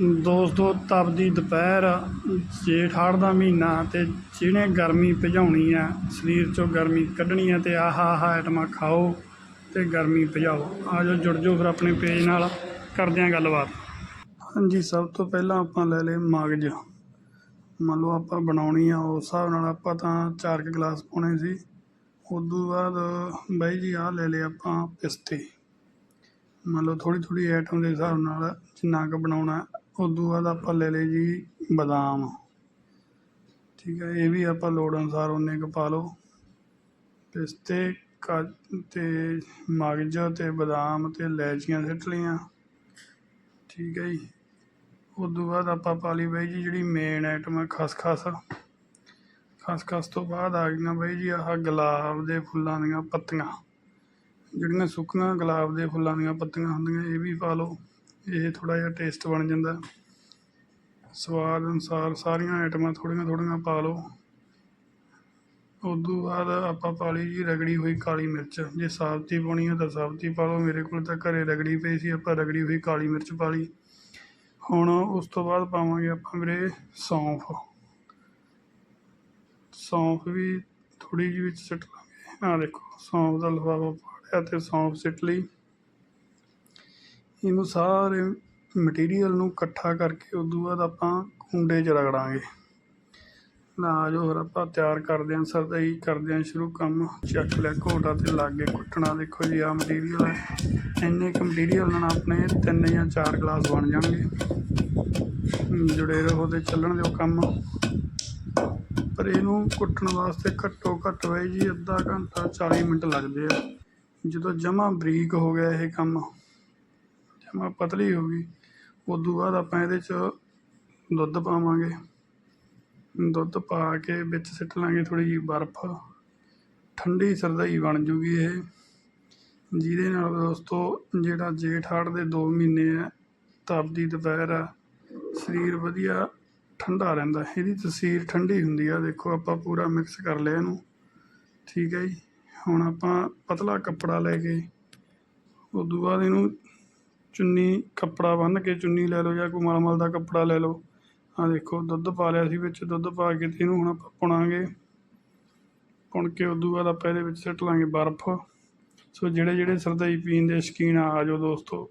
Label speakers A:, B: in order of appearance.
A: ਦੋਸਤੋ ਤਪਦੀ ਦੁਪਹਿਰ ਜੇਠ ਹਾੜ ਦਾ ਮਹੀਨਾ ਅਤੇ ਜਿਹਨੇ ਗਰਮੀ ਭਜਾਉਣੀ ਆ, ਸਰੀਰ ਚੋਂ ਗਰਮੀ ਕੱਢਣੀ ਆ ਅਤੇ ਆਹ ਆਹ ਆਈਟਮਾਂ ਖਾਓ ਅਤੇ ਗਰਮੀ ਭਜਾਓ। ਆ ਜਾਓ ਜੁੜ ਜਾਓ ਫਿਰ ਆਪਣੇ ਪੇਜ ਨਾਲ, ਕਰਦੇ ਹਾਂ ਗੱਲਬਾਤ। ਹਾਂਜੀ, ਸਭ ਤੋਂ ਪਹਿਲਾਂ ਆਪਾਂ ਲੈ ਲਏ ਮਗਜ। ਮੰਨ ਲਓ ਆਪਾਂ ਬਣਾਉਣੀ ਆ, ਉਸ ਹਿਸਾਬ ਨਾਲ ਆਪਾਂ ਤਾਂ 4 ਕੁ ਗਲਾਸ ਪਾਉਣੇ ਸੀ। ਉਦੋਂ ਬਾਅਦ ਬਾਈ ਜੀ ਆਹ ਲੈ ਲਏ ਆਪਾਂ ਪਿਸਤੇ। ਮੰਨ ਲਓ ਥੋੜੀ ਥੋੜੀ ਆਈਟਮ ਦੇ ਹਿਸਾਬ ਨਾਲ ਜਿੰਨਾ ਕੁ ਬਣਾਉਣਾ ਉਦੋਂ ਬਾਅਦ ਆਪਾਂ ਲੈ ਲਏ ਜੀ ਬਦਾਮ। ਠੀਕ ਹੈ, ਇਹ ਵੀ ਆਪਾਂ ਲੋੜ ਅਨੁਸਾਰ ਉਨੇ ਕੁ ਪਾ ਲਓ। ਪਿਸਤੇ ਕਾ ਤੇ ਮਗਜ ਤੇ ਬਦਾਮ ਤੇ ਲੈਚੀਆਂ ਸਿੱਟ ਲਈਆਂ। ਠੀਕ ਹੈ ਜੀ। ਉਦੋਂ ਬਾਅਦ ਆਪਾਂ ਪਾ ਲਈ ਬਾਈ ਜੀ ਜਿਹੜੀ ਮੇਨ ਆਈਟਮ ਹੈ ਖਸਖਸ। ਖਸਖਸ ਤੋਂ ਬਾਅਦ ਆ ਗਈਆਂ ਬਾਈ ਜੀ ਆਹ ਗੁਲਾਬ ਦੇ ਫੁੱਲਾਂ ਦੀਆਂ ਪੱਤੀਆਂ। ਜਿਹੜੀਆਂ ਸੁੱਕੀਆਂ ਗੁਲਾਬ ਦੇ ਫੁੱਲਾਂ ਦੀਆਂ ਪੱਤੀਆਂ ਹੁੰਦੀਆਂ, ਇਹ ਵੀ ਪਾ ਲਓ। ਇਹ ਥੋੜਾ ਜਿਹਾ ਟੇਸਟ ਬਣ ਜਾਂਦਾ। ਸਵਾਦ ਅਨੁਸਾਰ ਸਾਰੀਆਂ ਆਈਟਮਾਂ ਥੋੜ੍ਹੀਆਂ ਥੋੜ੍ਹੀਆਂ ਪਾ ਲਓ। ਤੋਂ ਬਾਅਦ ਆਪਾਂ ਪਾ ਲਈ ਜੀ ਰਗੜੀ ਹੋਈ ਕਾਲੀ ਮਿਰਚ। ਜੇ ਸਾਬਤੀ ਪਾਉਣੀ ਹੈ ਤਾਂ ਸਾਬਤੀ ਪਾ ਲਓ। ਮੇਰੇ ਕੋਲ ਤਾਂ ਘਰੇ ਰਗੜੀ ਪਈ ਸੀ, ਆਪਾਂ ਰਗੜੀ ਹੋਈ ਕਾਲੀ ਮਿਰਚ ਪਾ ਲਈ। ਹੁਣ ਉਸ ਤੋਂ ਬਾਅਦ ਪਾਵਾਂਗੇ ਆਪਾਂ ਵੀਰੇ ਸੌਂਫ। ਸੌਂਫ ਵੀ ਥੋੜੀ ਜਿਹੀ ਵਿੱਚ ਸਿੱਟ ਲਾਂਗੇ। ਆਹ ਦੇਖੋ, ਸੌਂਫ ਦਾ ਲਿਫਾਫਾ ਪਾੜਿਆ ਤੇ ਸੌਂਫ ਸਿੱਟ ਲਈ। ਇਹਨੂੰ ਸਾਰੇ ਮਟੀਰੀਅਲ ਨੂੰ ਇਕੱਠਾ ਕਰਕੇ ਉਦੋਂ ਬਾਅਦ ਆਪਾਂ ਕੁੰਡੇ 'ਚ ਰਗੜਾਂਗੇ। ਨਾ ਜੋ ਹੋਰ ਆਪਾਂ ਤਿਆਰ ਕਰਦੇ ਹਾਂ, ਸਰਦਾਈ ਕਰਦੇ ਹਾਂ ਸ਼ੁਰੂ ਕੰਮ। ਚੱਕ ਲਿਆ ਘੋਟਾ ਤੇ ਲਾਗੇ ਕੁੱਟਣਾ। ਦੇਖੋ ਜੀ ਆ ਮਟੀਰੀਅਲ ਹੈ। ਇੰਨੇ ਕੁ ਮਟੀਰੀਅਲ ਨਾਲ ਆਪਣੇ ਤਿੰਨ ਜਾਂ ਚਾਰ ਗਲਾਸ ਬਣ ਜਾਣਗੇ। ਜੁੜੇ ਰਹੋ ਤੇ ਚੱਲਣ ਦਿਓ ਕੰਮ। ਪਰ ਇਹਨੂੰ ਕੁੱਟਣ ਵਾਸਤੇ ਘੱਟੋ ਘੱਟ ਬਾਈ ਜੀ, ਅੱਧਾ ਘੰਟਾ 40 ਮਿੰਟ ਲੱਗਦੇ ਆ। ਜਦੋਂ ਜਮਾ ਬਰੀਕ ਹੋ ਗਿਆ ਇਹ ਕੰਮ। ਜਮਾ ਪਤਲੀ ਹੋ ਗਈ। ਉਦੋਂ ਬਾਅਦ ਆਪਾਂ ਇਹਦੇ 'ਚ ਦੁੱਧ ਪਾਵਾਂਗੇ। ਦੁੱਧ ਪਾ ਕੇ ਵਿੱਚ ਸਿੱਟ ਲਾਂਗੇ ਥੋੜੀ ਜਿਹੀ ਬਰਫ਼। ਠੰਡੀ ਸਰਦਾਈ ਬਣ ਜੂਗੀ ਇਹ। ਜਿਹਦੇ ਨਾਲ ਦੋਸਤੋ ਜਿਹੜਾ ਜੇਠ ਹਾੜ ਦੇ 2 ਮਹੀਨੇ ਆ ਤਪਦੀ ਦੁਪਹਿਰ ਆ, ਸਰੀਰ ਵਧੀਆ ਠੰਡਾ ਰਹਿੰਦਾ। ਇਹਦੀ ਤਸੀਰ ਠੰਡੀ ਹੁੰਦੀ ਆ। ਦੇਖੋ ਆਪਾਂ ਪੂਰਾ ਮਿਕਸ ਕਰ ਲਿਆ ਇਹਨੂੰ। ਠੀਕ ਹੈ ਜੀ। ਹੁਣ ਆਪਾਂ ਪਤਲਾ ਕੱਪੜਾ ਲੈ ਕੇ ਉਦੋਂ ਬਾਅਦ ਇਹਨੂੰ ਚੁੰਨੀ ਕੱਪੜਾ ਬੰਨ੍ਹ ਕੇ ਚੁੰਨੀ ਲੈ ਲਓ ਜਾਂ ਕੋਈ ਮਲਮਲ ਦਾ ਕੱਪੜਾ ਲੈ ਲਓ। ਆ ਦੇਖੋ, ਦੁੱਧ ਪਾ ਲਿਆ ਸੀ ਵਿੱਚ, ਦੁੱਧ ਪਾ ਕੇ ਤੇ ਇਹਨੂੰ ਹੁਣ ਆਪਾਂ ਪੁਣਾਂਗੇ। ਪੁਣ ਕੇ ਉਦੋਂ ਬਾਅਦ ਆਪਾਂ ਇਹਦੇ ਵਿੱਚ ਸਿੱਟ ਲਾਂਗੇ ਬਰਫ਼। ਸੋ ਜਿਹੜੇ ਜਿਹੜੇ ਸਰਦਾਈ ਪੀਣ ਦੇ ਸ਼ੌਕੀਨ ਆ ਜਾਓ ਦੋਸਤੋ।